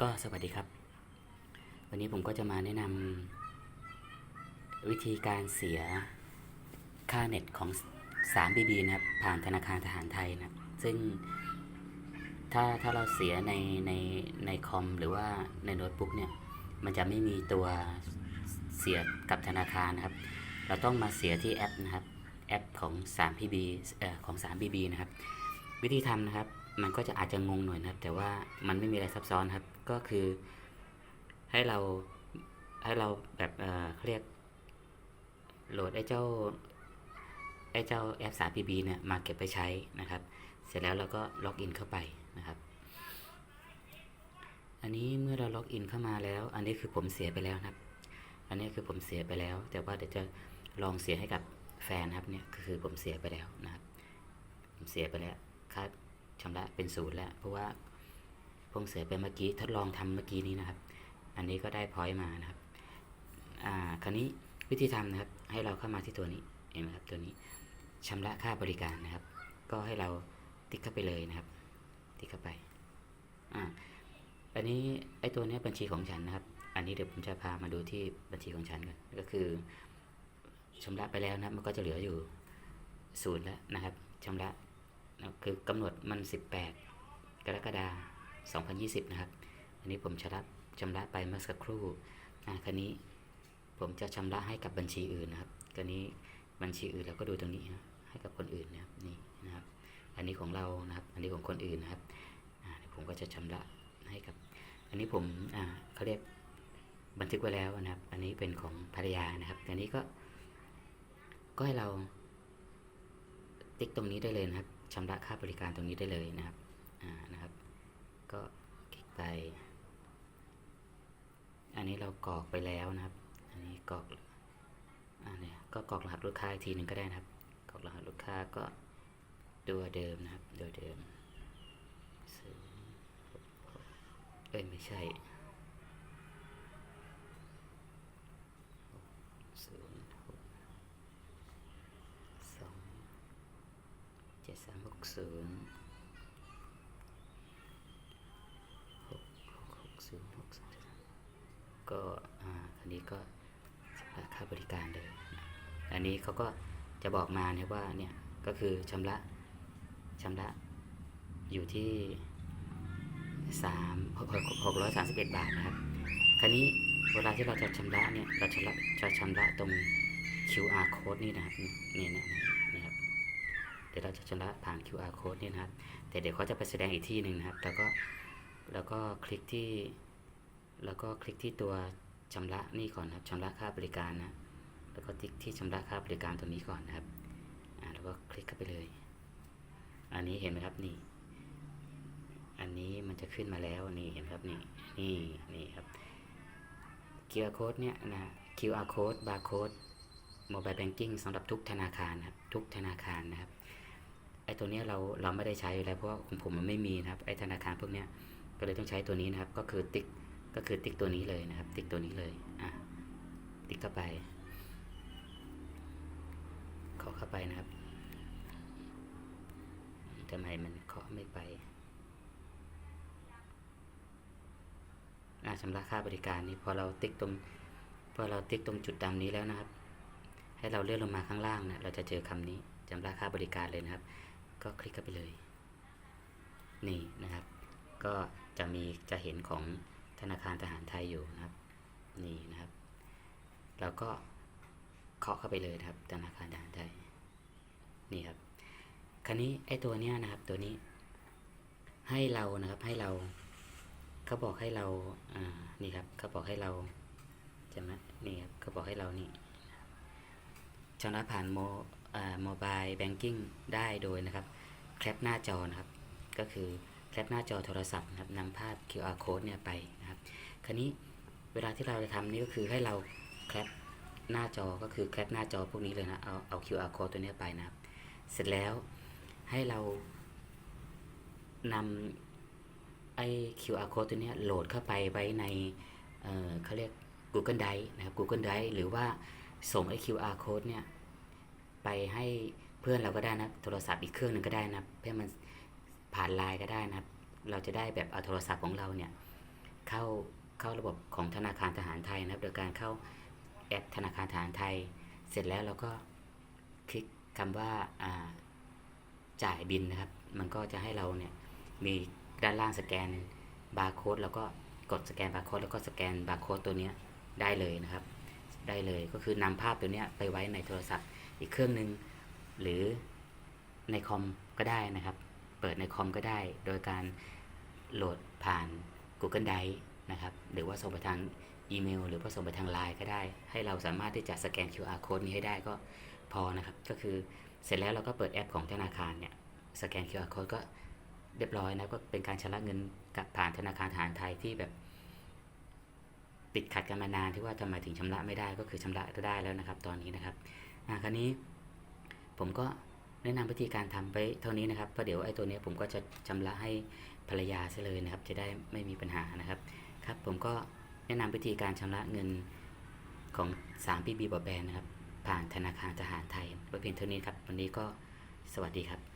ก็สวัสดีครับ วันนี้ผมก็จะมาแนะนำวิธีการเสียค่าเน็ตของ 3BB นะครับ ผ่านธนาคารทหารไทยนะซึ่งถ้าถ้าเราเสียในในในคอมหรือว่าในโน้ตบุ๊กเนี่ย มันจะไม่มีตัวเสียกับธนาคารนะครับ เราต้องมาเสียที่แอปนะครับ แอปของ 3BB เอ่อของ 3BB นะครับ วิธีทำนะครับ มันก็จะอาจจะงงหน่อยนะครับแต่ว่ามันไม่มีอะไรซับซ้อนครับ ก็คือให้เราให้เราแบบเอ่อเรียกโหลดไอ้เจ้าไอ้เจ้าแอป 3BB เนี่ยมาเก็บไปใช้นะครับ เสร็จแล้วเราก็ล็อกอินเข้าไปนะครับ อันนี้เมื่อเราล็อกอินเข้ามาแล้ว อันนี้คือผมเสียไปแล้วนะครับ อันนี้คือผมเสียไปแล้ว แต่ว่าเดี๋ยวจะลองเสียให้กับแฟนครับเนี่ยคือผมเสียไปแล้วนะครับ ผมเสียไปแล้วค่า ชำระเป็นศูนย์แล้ว เพราะว่าพงเสียไปเมื่อกี้ทดลองทำเมื่อกี้นี้นะครับ อันนี้ก็ได้พอยต์มานะครับอ่าคราวนี้วิธีทำนะครับ ให้เราเข้ามาที่ตัวนี้เห็นไหมครับตัวนี้ชำระค่าบริการนะครับ ก็ให้เราติ๊กเข้าไปเลยนะครับ ติ๊กเข้าไปอ่าอันนี้ไอ้ตัวนี้บัญชีของฉันนะครับ อันนี้เดี๋ยวผมจะพามาดูที่บัญชีของฉันก่อนก็คือชำระไปแล้วนะมันก็จะเหลืออยู่ศูนย์แล้วนะครับชำระ คือกำหนดมัน 18 กรกฎาคม2020 นะครับ อันนี้ผมชำระชำระไปเมื่อสักครู่อ่าครนี้ผมจะชำระให้กับบัญชีอื่นนะครับคราวนี้บัญชีอื่นเราก็ดูตรงนี้นะให้กับคนอื่นนะครับนี่นะครับ อันนี้ของเรานะครับ อันนี้ของคนอื่นนะครับอ่าเดี๋ยวผมก็จะชำระให้กับ อันนี้ผมอ่าเขาเรียกบันทึกไว้แล้วนะครับ อันนี้เป็นของภรรยานะครับ อันนี้ก็ก็ให้เราติ๊กตรงนี้ได้เลยนะครับ ชำระค่าบริการตรงนี้ได้เลยนะครับอ่านะครับ ก็คลิกไป อันนี้เรากรอกไปแล้วนะครับ อันนี้กรอกอ่าเนี่ยก็กรอกรหัสลูกค้าอีกทีหนึ่งก็ได้นะครับ กรอกรหัสลูกค้าก็ตัวเดิมนะครับตัวเดิมเอ้ยไม่ใช่หกศูนย์หกสอง เจ็ด สามหกศูนย์หกหกหกศูนย์หกสามก็อ่าอันนี้ก็ชำระค่าบริการเลยอันนี้เขาก็จะบอกมาเนี่ยว่าเนี่ยก็คือชำระชำระอยู่ที่สามหกหกร้อยสามสิบเอ็ดบาทนะครับ คราวนี้เวลาที่เราจะชำระเนี่ยเราชำระจะชำระตรง QR code นี่นะครับนี่นะ ดี๋ยวเราจะชำระผ่าน QR code นี่นะครับ แต่เดี๋ยวเขาจะไปแสดงอีกที่หนึ่งนะครับ แล้วก็แล้วก็คลิกที่ แล้วก็คลิกที่ตัวชำระนี่ก่อนนะครับชำระค่าบริการนะ แล้วก็ติ๊กที่ชำระค่าบริการตรงนี้ก่อนนะครับ อ่า แล้วก็คลิกเข้าไปเลย อันนี้เห็นไหมครับนี่ อันนี้มันจะขึ้นมาแล้วนี่เห็นไหมครับนี่ นี่ นี่ครับ QR code เนี่ยนะ QR code barcode mobile banking สำหรับทุกธนาคารนะครับ ทุกธนาคารนะครับ ไอ้ตัวนี้เราเราไม่ได้ใช้อยู่แล้วเพราะของผมมันไม่มีนะครับไอ้ธนาคารพวกเนี้ยก็เลยต้องใช้ตัวนี้นะครับ ก็คือติ๊กก็คือติ๊กตัวนี้เลยนะครับ ติ๊กตัวนี้เลยอะติ๊กเข้าไป ขอเข้าไปนะครับทำไมมันเคาะไม่ไปอะชำระค่าบริการนี้พอเราติ๊กตรงพอเราติ๊กตรงจุดดำนี้แล้วนะครับ ให้เราเลื่อนลงมาข้างล่างนะเราจะเจอคำนี้ชำระค่าบริการเลยนะครับ ก็คลิกเข้าไปเลย นี่นะครับ ก็จะมีจะเห็นของธนาคารทหารไทยอยู่นะครับ นี่นะครับ เราก็เคาะเข้าไปเลยนะครับ ธนาคารทหารไทย นี่ครับ คราวนี้ไอ้ตัวเนี้ยนะครับ ตัวนี้ ให้เรานะครับ ให้เราเขาบอกให้เราอ่านี่ครับเขาบอกให้เราจะไหมนี่ครับเขาบอกให้เรานี่ชำระผ่านโม โมบายแบงกิ้งได้โดยนะครับแคปหน้าจอนะครับ ก็คือแคปหน้าจอโทรศัพท์นะครับนำภาพ QR code เนี่ยไปนะครับ คราวนี้เวลาที่เราจะทำนี่ก็คือให้เราแคปหน้าจอก็คือแคปหน้าจอพวกนี้เลยนะเอาเอา QR code ตัวนี้ไปนะครับ เสร็จแล้วให้เรานำไอ้ QR code ตัวนี้โหลดเข้าไปไว้ในเอ่อเขาเรียก Google Drive นะครับ Google Drive หรือว่าส่งไอ้ QR code เนี่ย ไปให้เพื่อนเราก็ได้นะโทรศัพท์อีกเครื่องหนึ่งก็ได้นะเพื่อมันผ่านไลน์ก็ได้นะเราจะได้แบบเอาโทรศัพท์ของเราเนี่ยเข้าเข้าระบบของธนาคารทหารไทยนะครับ โดยการเข้าแอปธนาคารทหารไทย เสร็จแล้วเราก็คลิกคำว่าอ่าจ่ายบินนะครับ มันก็จะให้เราเนี่ยมีด้านล่างสแกนบาร์โค้ดแล้วก็กดสแกนบาร์โค้ดแล้วก็สแกนบาร์โค้ดตัวนี้ได้เลยนะครับ ได้เลยก็คือนำภาพตัวนี้ไปไว้ในโทรศัพท์ อีกเครื่องหนึ่งหรือในคอมก็ได้นะครับ เปิดในคอมก็ได้ โดยการโหลดผ่าน Google Drive นะครับ หรือว่าส่งไปทางอีเมล หรือว่าส่งไปทางไลน์ก็ได้ ให้เราสามารถที่จะสแกน QR code นี้ให้ได้ก็พอนะครับ ก็คือเสร็จแล้วเราก็เปิดแอปของธนาคารเนี่ย สแกน QR code ก็เรียบร้อยนะก็เป็นการชำระเงินกับผ่านธนาคารทหารไทยที่แบบ ติดขัดกันมานานที่ว่าทำไมถึงชำระไม่ได้ก็คือชำระได้แล้วนะครับ ตอนนี้นะครับ อ่าคราวนี้ผมก็แนะนำวิธีการทำไปเท่านี้นะครับเพราะเดี๋ยวไอ้ตัวนี้ผมก็จะชำระให้ภรรยาซะเลยนะครับ จะได้ไม่มีปัญหานะครับครับผมก็แนะนำวิธีการชำระเงินของ3 PB บอแบนนะครับผ่านธนาคารทหารไทยไว้เพียงเท่านี้ครับ วันนี้ก็สวัสดีครับ